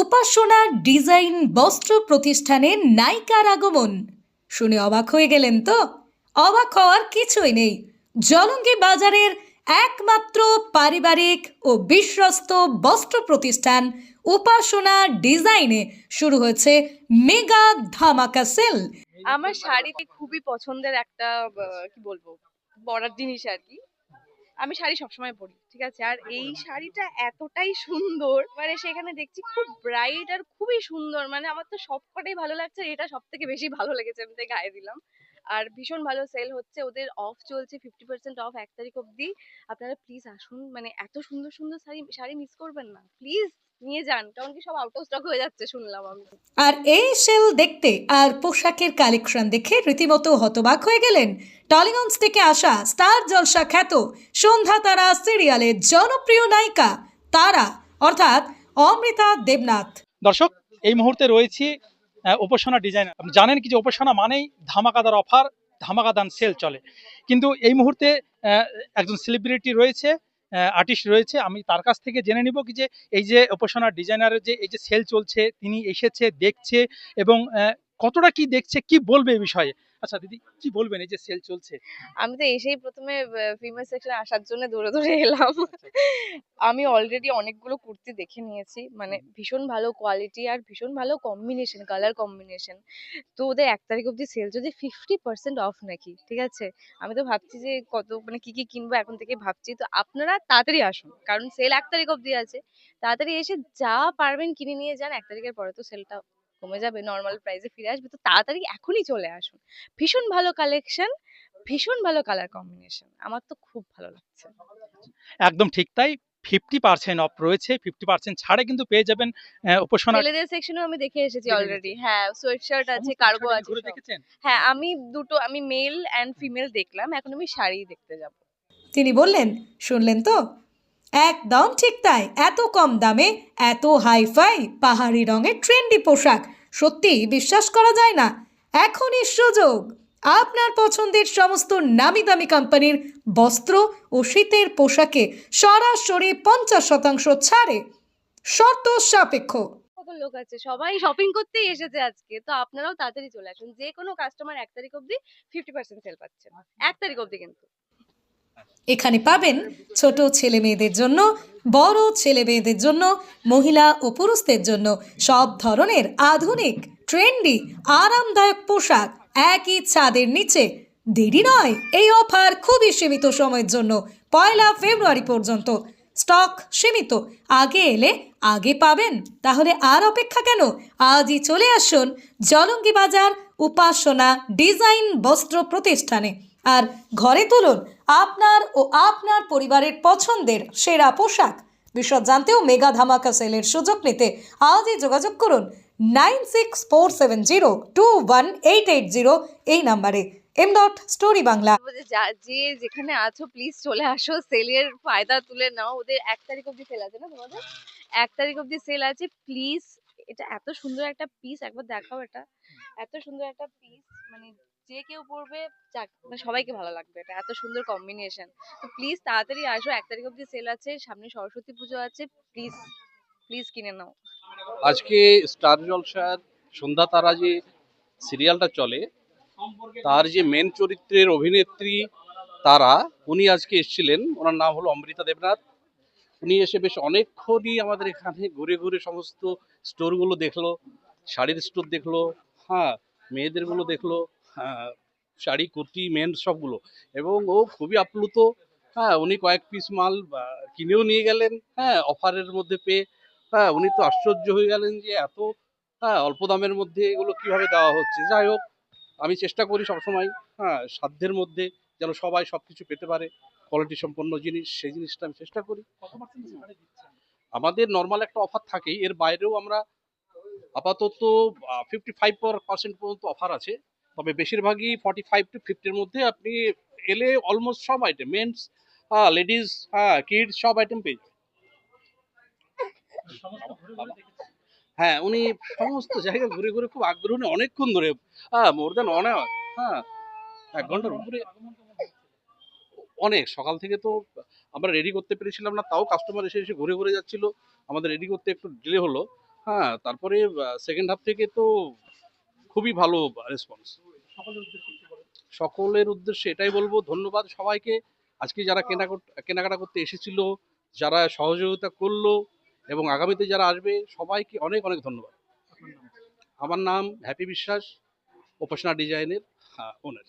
উপাসনা design বস্ত্র প্রতিষ্ঠানে নায়িকার আগমন। শুনে অবাক হয়ে গেলেন তো? অবাক হওয়ার কিছুই নেই। জলঙ্গি বাজারের একমাত্র পারিবারিক ও বিশ্বস্ত বস্ত্র প্রতিষ্ঠান উপাসনা ডিজাইনে শুরু হয়েছে মেগা ধামাকা সেল। আমার শাড়িতে খুবই পছন্দের একটা কি বলব পরার জিনিস আর কি। আমি শাড়ি সবসময় পরি ঠিক আছে? আর এই শাড়িটা এতটাই সুন্দর মানে সেখানে দেখছি খুব ব্রাইট আর খুবই সুন্দর মানে আমার তো সবকটাই ভালো লাগছে এটা সব থেকে বেশি ভালো লেগেছে আমি তাই গায়ে দিলাম। আর ভীষণ ভালো সেল হচ্ছে ওদের অফ চলছে ফিফটি পার্সেন্ট অফ এক তারিখ অব্দি আপনারা প্লিজ আসুন মানে এত সুন্দর সুন্দর শাড়ি শাড়ি মিস করবেন না প্লিজ নিয়ে যান কারণ কি সব আউট অফ স্টক হয়ে যাচ্ছে শুনলাম আমি। আর এই সেল দেখতে আর পোশাকের কালেকশন দেখে রীতিমতো হতবাক হয়ে গেলেন। টলিগঞ্জ থেকে আসা স্টার জলসা খ্যাত সন্ধ্যা তারা সিরিয়ালের জনপ্রিয় নায়িকা তারা অর্থাৎ অমৃতা দেবনাথ। দর্শক এই মুহূর্তে রয়েছি উপাসনা ডিজাইনার আপনি জানেন কি যে উপাসনা মানেই ধামাকাদার অফার ধামাকাদান সেল চলে। কিন্তু এই মুহূর্তে একজন সেলিব্রিটি রয়েছে আর্টিস্ট রয়েছে। আমি তার কাছ থেকে জেনে নিব কি যে এই যে উপাসনার ডিজাইনারের যে এই যে সেল চলছে, তিনি এসেছে, দেখছে এবং কতটা কি দেখছে, কি বলবে এই বিষয়ে? আচ্ছা দিদি কি বলবেন? এই যে সেল চলছে। আমি তো এসেই প্রথমে ফিমেল সেকশনে আসার জন্য দৌড়ে দৌড়ে এলাম। আমি অলরেডি অনেকগুলো কুর্তি দেখে নিয়েছি। মানে ভীষণ ভালো কোয়ালিটি আর ভীষণ ভালো কম্বিনেশন কালার কম্বিনেশন তো ওদের এক তারিখ অবধি সেল যদি ফিফটি পার্সেন্ট অফ নাকি ঠিক আছে? আমি তো ভাবছি যে কত মানে কি কি কিনবো এখন থেকে ভাবছি। তো আপনারা তাড়াতাড়ি আসুন কারণ সেল এক তারিখ অবধি আছে। তাড়াতাড়ি এসে যা পারবেন কিনে নিয়ে যান এক তারিখের পরে তো সেলটা কমে যাবে নর্মাল প্রাইসে ফিরে আসবে তো তাড়াতাড়ি এখনই চলে আসুন। ভীষণ ভালো কালেকশন ভীষণ ভালো কালার কম্বিনেশন আমার তো খুব ভালো লাগছে। একদম ঠিক তাই ফিফটি পার্সেন্ট অফ রয়েছে ফিফটি পার্সেন্ট ছাড়ে কিন্তু পেয়ে যাবেন উপাসনা ছেলেদের সেকশনেও আমি দেখে এসেছি অলরেডি হ্যাঁ সোয়েট শার্ট আছে কার্গো আছে ঘুরে দেখেছেন? হ্যাঁ আমি দুটো আমি মেল এন্ড ফিমেল দেখলাম এখন আমি শাড়ি দেখতে যাব। তিনি বললেন শুনলেন তো? একদম ঠিক তাই। এত কম দামে, এত হাইফাই, পাহাড়ি রঙের ট্রেন্ডি পোশাক। সত্যি বিশ্বাস করা যায় না। এখনই সুযোগ। আপনার পছন্দের সমস্ত নামি দামি কোম্পানির বস্ত্র ও শীতের পোশাকে সরাসরি পঞ্চাশ শতাংশ ছাড়ে। শর্ত সাপেক্ষ। লোক আছে, সবাই শপিং করতেই এসেছে আজকে। তো আপনারাও তাড়াতাড়ি চলে আসুন। যে কোনো কাস্টমার এক তারিখ অবধি ফিফটি পার্সেন্ট সেল পাচ্ছে এক তারিখ অবধি কিন্তু। এখানে পাবেন ছোট ছেলে মেয়েদের জন্য, বড় ছেলে মেয়েদের জন্য, মহিলা ও পুরুষদের জন্য সব ধরনের আধুনিক ট্রেন্ডি আরামদায়ক পোশাক একই ছাদের নিচে। দেরি নয়, এই অফার খুবই সীমিত সময়ের জন্য, পয়লা ফেব্রুয়ারি পর্যন্ত। স্টক সীমিত, আগে এলে আগে পাবেন। তাহলে আর অপেক্ষা কেন? আজই চলে আসুন জলঙ্গি বাজার উপাসনা ডিজাইন বস্ত্র প্রতিষ্ঠানে। আর ঘরে তুলুন আপনার ও আপনার পরিবারের পছন্দের সেরা পোশাক। বিশদ জানতেও মেগা ধামাকা সেলের সুযোগ নিতে আজই যোগাযোগ করুন nine six four seven zero two one eight eight zero এই নাম্বারে। M dot story Bangla. যে যেখানে আছো প্লিজ চলে আসো, সেলের ফায়দা তুলে নাও। ওদের এক তারিখ অবধি সেল আছে না তোমাদের? এক তারিখ অবধি সেল আছে প্লিজ এটা এত সুন্দর একটা পিস একবার দেখাও এটা। এত সুন্দর একটা পিস মানে যে কেউ পড়বে, যাক মানে সবাইকে ভালো লাগবে এটা, এত সুন্দর কম্বিনেশন তো প্লিজ তাড়াতাড়ি আসো, এক তারিখ অবধি সেল আছে, সামনে সরস্বতী পুজো আছে প্লিজ প্লিজ কিনে নাও। আজকে স্টার জলসার সন্ধ্যা তারা যে সিরিয়ালটা চলে। তার যে মেন চরিত্রের অভিনেত্রী তারা, উনি আজকে এসেছিলেন, ওনার নাম হলো অমৃতা দেবনাথ। উনি এসে বেশ অনেকক্ষণই আমাদের এখানে ঘুরে ঘুরে সমস্ত স্টোরগুলো দেখল, শাড়ির স্টোর দেখল হ্যাঁ মেয়েদেরগুলো দেখল শাড়ি, কুর্তি মেন সবগুলো। এবং ও খুবই আপ্লুত। হ্যাঁ উনি কয়েক পিস মাল কিনেও নিয়ে গেলেন। হ্যাঁ অফারের মধ্যে পেয়ে। হ্যাঁ উনি তো আশ্চর্য হয়ে গেলেন যে এত হ্যাঁ অল্প দামের মধ্যে এগুলো কীভাবে দেওয়া হচ্ছে। যাই হোক, আমি চেষ্টা করি সবসময় হ্যাঁ সাধ্যের মধ্যে যেন সবাই সব কিছু পেতে পারে। কোয়ালিটি সম্পন্ন জিনিস, সেই জিনিসটা আমি চেষ্টা করি। আমাদের নর্মাল একটা অফার থাকেই। এর বাইরেও আমরা আপাতত ফিফটি ফাইভ পার্সেন্ট পর্যন্ত অফার আছে। তবে বেশিরভাগই ফর্টি ফাইভ টু ফিফটির মধ্যে আপনি এলে অলমোস্ট সব আইটেম মেন্স হ্যাঁ লেডিস হ্যাঁ কিডস সব আইটেম পেয়ে যাবেন। হ্যাঁ উনি সমস্ত জায়গা ঘুরে ঘুরে খুব আগ্রহ নিয়ে অনেকক্ষণ ধরে হ্যাঁ মোর দেন অনেক হ্যাঁ এক ঘণ্টার উপরে। অনেক, সকাল থেকে তো আমরা রেডি করতে পেরেছিলাম না, তাও কাস্টমার এসে এসে ঘুরে ঘুরে যাচ্ছিল। আমাদের রেডি করতে একটু ডিলে হলো হ্যাঁ তারপরে সেকেন্ড হাফ থেকে তো খুবই ভালো রেসপন্স সকলের উদ্দেশ্যে এটাই বলব ধন্যবাদ সবাইকে। আজকে যারা কেনা কেনাকাটা করতে এসেছিল যারা সহযোগিতা করল এবং আগামীতে যারা আসবে সবাইকে অনেক অনেক ধন্যবাদ। আমার নাম হ্যাপি বিশ্বাস উপাসনা ডিজাইনের ওনার